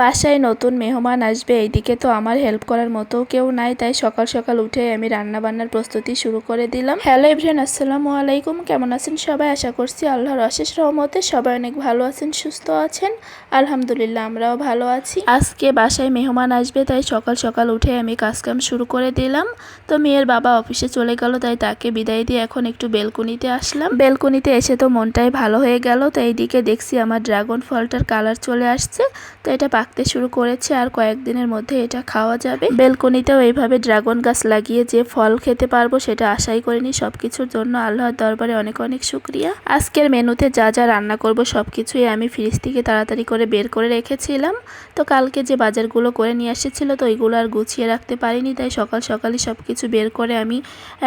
বাসায় নতুন মেহমান আসবে, এইদিকে তো আমার হেল্প করার মতো কেউ নাই, তাই সকাল সকাল উঠে আমি রান্না বান্নার প্রস্তুতি শুরু করে দিলাম। হ্যালো এভরিয়ান আসসালামু আলাইকুম, কেমন আছেন সবাই? আশা করছি আল্লাহর অশেষ রহমতে সবাই অনেক ভালো আছেন, সুস্থ আছেন। আলহামদুলিল্লাহ, আমরাও ভালো আছি। আজকে বাসায় মেহমান আসবে, তাই সকাল সকাল উঠে আমি কাজকাম শুরু করে দিলাম। তো মেয়ের বাবা অফিসে চলে গেল, তাই তাকে বিদায় দিয়ে এখন একটু বেলকুনিতে আসলাম। বেলকুনিতে এসে তো মনটাই ভালো হয়ে গেল, তো এইদিকে দেখছি আমার ড্রাগন ফলটার কালার চলে আসছে। তো এটা পাকতে শুরু করেছে আর কয়েকদিনের মধ্যে এটা খাওয়া যাবে। বেলকনিতেও এইভাবে ড্রাগন গাছ লাগিয়ে যে ফল খেতে পারব সেটা আশাই করিনি। সবকিছুর জন্য আল্লাহর দরবারে অনেক অনেক শুক্রিয়া। আজকের মেনুতে যা যা রান্না করব সবকিছুই আমি ফ্রিজ থেকে তাড়াতাড়ি করে বের করে রেখেছিলাম। তো কালকে যে বাজারগুলো করে নিয়ে এসেছিল তো ওইগুলো আর গুছিয়ে রাখতে পারিনি, তাই সকাল সকালই সব কিছু বের করে আমি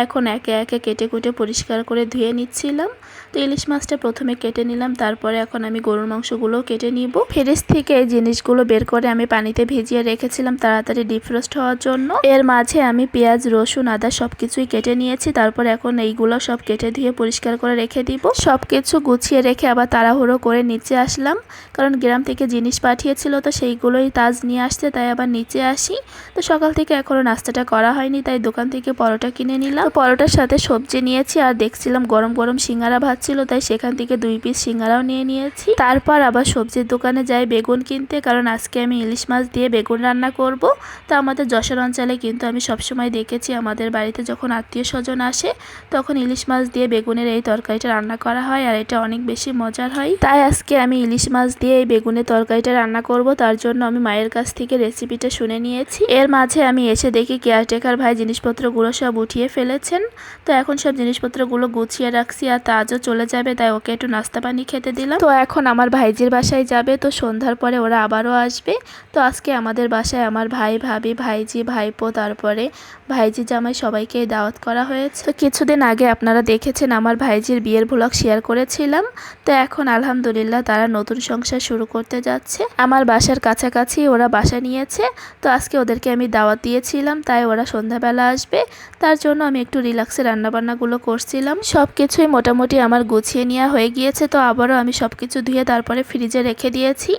এখন একে একে কেটে কুটে পরিষ্কার করে ধুয়ে নিচ্ছিলাম। তো ইলিশ মাছটা প্রথমে কেটে নিলাম, তারপরে এখন আমি গরুর মাংসগুলোও কেটে নিব। ফ্রিজ থেকে এই জিনিসগুলো বের করে আমি পানিতে ভিজিয়ে রেখেছিলাম তাড়াতাড়ি ডিফ্রোস্ট হওয়ার জন্য। এর মাঝে আমি পেঁয়াজ, রসুন, আদা সবকিছুই কেটে নিয়েছি, তারপর এখন এইগুলো সব কেটে ধুয়ে পরিষ্কার করে রেখে দিব। সবকিছু গুছিয়ে রেখে আবার তাড়াহুড়ো করে নিচে আসলাম, কারণ গ্রাম থেকে জিনিস পাঠিয়েছিল তো সেইগুলোই তাজ নিয়ে আসতে তাই আবার নিচে আসি। তো সকাল থেকে এখনও নাস্তাটা করা হয়নি, তাই দোকান থেকে পরোটা কিনে নিলাম। পরোটার সাথে সবজি নিয়েছি, আর দেখছিলাম গরম গরম সিঙ্গারা ভাত ছিল, তাই সেখান থেকে দুই পিস সিঙ্গারাও নিয়ে নিয়েছি। তারপর আবার সবজির দোকানে যাই বেগুন কিনতে, কারণ আজকে আমি ইলিশ মাছ দিয়ে বেগুন রান্না করব। তো আমাদের যশোর অঞ্চলে কিন্তু আমি সবসময় দেখেছি আমাদের বাড়িতে যখন আত্মীয় স্বজন আসে, তখন ইলিশ মাছ দিয়ে বেগুনের এই তরকারিটা রান্না করা হয় আর এটা অনেক বেশি মজার হয়। তাই আজকে আমি ইলিশ মাছ দিয়ে এই বেগুনের তরকারিটা রান্না করব, তার জন্য আমি মায়ের কাছ থেকে রেসিপিটা শুনে নিয়েছি। এর মাঝে আমি এসে দেখি কেয়ারটেকার ভাই জিনিসপত্রগুলো সব উঠিয়ে ফেলেছেন। তো এখন সব জিনিসপত্রগুলো গুছিয়ে রাখছি আর তাজও চলে যাবে, তাই ওকে একটু নাস্তা পানি খেতে দিলাম। তো এখন আমার ভাইজির বাসায় যাবে, তো সন্ধ্যার পরে ওরা আবারও আসবে। তো আজকে আমাদের বাসায় আমার ভাই, ভাবি, ভাইজি, ভাইপো, তারপরে ভাইজি জামাই সবাইকে দাওয়াত করা হয়েছে। কিছুদিন আগে আপনারা দেখেছেন আমার ভাইজির বিয়ের ভ্লগ শেয়ার করেছিলাম। তো এখন আলহামদুলিল্লাহ তারা নতুন সংসার শুরু করতে যাচ্ছে। আমার বাসার কাছাকাছি ওরা বাসা নিয়েছে। তো আজকে ওদেরকে আমি দাওয়াত দিয়েছিলাম, তাই ওরা সন্ধ্যাবেলা আসবে। তার জন্য আমি একটু রিল্যাক্সে রান্নাবান্নাগুলো করছিলাম। সব কিছুই মোটামুটি আমার গুছিয়ে নেওয়া হয়ে গিয়েছে। তো আবারও আমি সব কিছু ধুয়ে তারপরে ফ্রিজে রেখে দিয়েছি।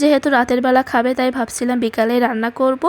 যেহেতু রাতের বেলা খাবে, তাই ভাবছিলাম বিকালে রান্না করব।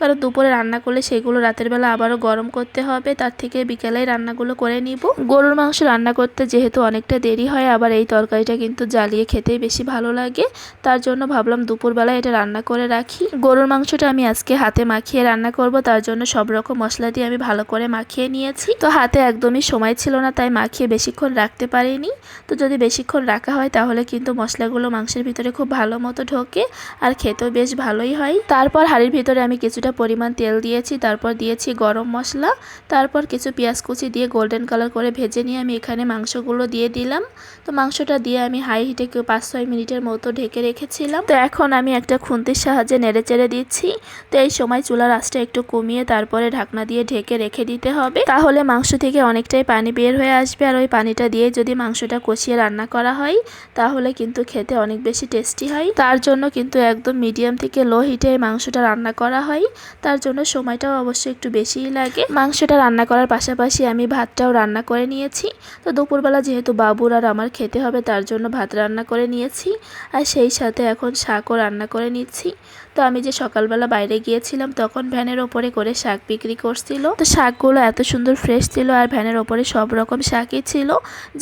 কারণ দুপুরে রান্না করলে সেগুলো রাতের বেলা আবারও গরম করতে হবে, তার থেকে বিকালে রান্নাগুলো করে নিব। গরুর মাংস রান্না করতে যেহেতু অনেকটা দেরি হয়, আবার এই তরকারিটা কিন্তু জ্বালিয়ে খেতেই বেশি ভালো লাগে। তার জন্য ভাবলাম দুপুরবেলা এটা রান্না করে রাখি। গরুর মাংসটা আমি আজকে হাতে মাখিয়ে রান্না করব, তার জন্য সব রকম মশলা দিয়ে আমি ভালো করে মাখিয়ে নিয়েছি। তো হাতে একদমই সময় ছিল না, তাই মাখিয়ে বেশিক্ষণ রাখতে পারিনি। তো যদি বেশিক্ষণ রাখা হয়, তাহলে কিন্তু মশলাগুলো মাংসের ভিতরে খুব ভালো মতো ঢোকে। আর খেতেও বেশ ভালোই হয়। তারপর হাঁড়ির ভিতরে আমি কিছুটা পরিমাণ তেল দিয়েছি, তারপর দিয়েছি গরম মশলা, তারপর কিছু পেঁয়াজ কুচি দিয়ে গোল্ডেন কালার করে ভেজে নিয়ে আমি এখানে মাংসগুলো দিয়ে দিলাম। তো মাংসটা দিয়ে আমি হাই হিটে পাঁচ ছয় মিনিটের মতো ঢেকে রেখেছিলাম। তো এখন আমি একটা খুন্তির সাহায্যে নেড়ে চেড়ে দিচ্ছি। তো এই সময় চুলার আঁচটা একটু কমিয়ে তারপরে ঢাকনা দিয়ে ঢেকে রেখে দিতে হবে। তাহলে মাংস থেকে অনেকটাই পানি বের হয়ে আসবে আর ওই পানিটা দিয়ে যদি মাংসটা কষিয়ে রান্না করা হয়, তাহলে কিন্তু খেতে অনেক বেশি টেস্টি হয়। তার জন্য কিন্তু একদম মিডিয়াম থেকে লো হিটে মাংসটা রান্না করা হয়, তার জন্য সময়টাও অবশ্যই একটু বেশিই লাগে। মাংসটা রান্না করার পাশাপাশি আমি ভাতটাও রান্না করে নিয়েছি। তো দুপুরবেলা যেহেতু বাবুর আর আমার খেতে হবে, তার জন্য ভাত রান্না করে নিয়েছি। আর সেই সাথে এখন শাকও রান্না করে নিচ্ছি। তো আমি যে সকালবেলা বাইরে গিয়েছিলাম, তখন ভ্যানের ওপরে করে শাক বিক্রি করছিল। তো শাকগুলো এত সুন্দর ফ্রেশ ছিল আর ভ্যানের ওপরে সব রকম শাকই ছিল।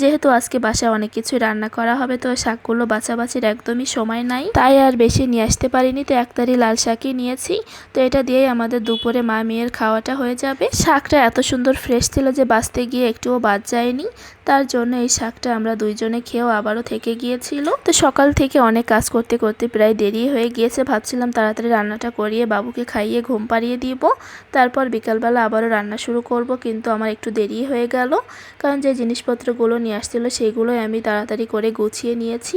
যেহেতু আজকে বাসায় অনেক কিছুই রান্না করা হবে, তো শাকগুলো বাছাবাছির একদমই সময় নাই। তাই আর বেশি নিয়ে আসতে পারিনি, তো একতারি লাল শাকই নিয়েছি। তো এটা দিয়েই আমাদের দুপুরে মা মেয়ের খাওয়াটা হয়ে যাবে। শাকটা এত সুন্দর ফ্রেশ ছিল যে বাঁচতে গিয়ে একটুও বাদ যায়নি। তার জন্য এই শাকটা আমরা দুইজনে খেয়েও আবারও থেকে গিয়েছিল। তো সকাল থেকে অনেক কাজ করতে করতে প্রায় দেরি হয়ে গিয়েছে। ভাবছিলাম তাড়াতাড়ি রান্নাটা করিয়ে বাবুকে খাইয়ে ঘুম পাড়িয়ে দিব। তারপর বিকালবেলা আবারও রান্না শুরু করব, কিন্তু আমার একটু দেরি হয়ে গেল। কারণ যে জিনিসপত্রগুলো নিয়ে আসছিল সেগুলোই আমি তাড়াতাড়ি করে গুছিয়ে নিয়েছি।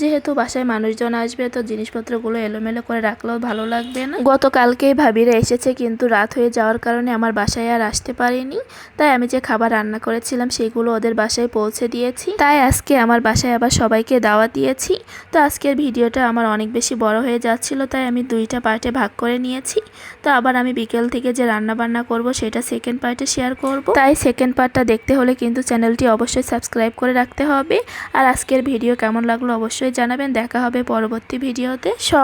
যেহেতু বাসায় মানুষজন আসবে, তো জিনিসপত্রগুলো এলোমেলো করে রাখলেও ভালো লাগবে না। গতকালকেই ভাবিরা এসেছে কিন্তু রাত হয়ে যাওয়ার কারণে আমার বাসায় আর আসতে পারিনি। তাই আমি যে খাবার রান্না করেছিলাম সেগুলো ওদের বাসায় পৌঁছে দিয়েছি। তাই আজকে আমার বাসায় আবার সবাইকে দাওয়া দিয়েছি। তো আজকের ভিডিওটা আমার অনেক বেশি বড় হয়ে যাচ্ছিল, তাই আমি দুইটা পার্টে ভাগ করে নিয়েছি। তো আবার আমি বিকেল থেকে যে রান্না বান্না করব সেটা সেকেন্ড পার্টে শেয়ার করব। তাই সেকেন্ড পার্টটা দেখতে হলে কিন্তু চ্যানেলটি অবশ্যই সাবস্ক্রাইব করে রাখতে হবে। আর আজকের ভিডিও কেমন লাগল অবশ্যই জানাবেন। দেখা হবে পরবর্তী ভিডিওতে। সব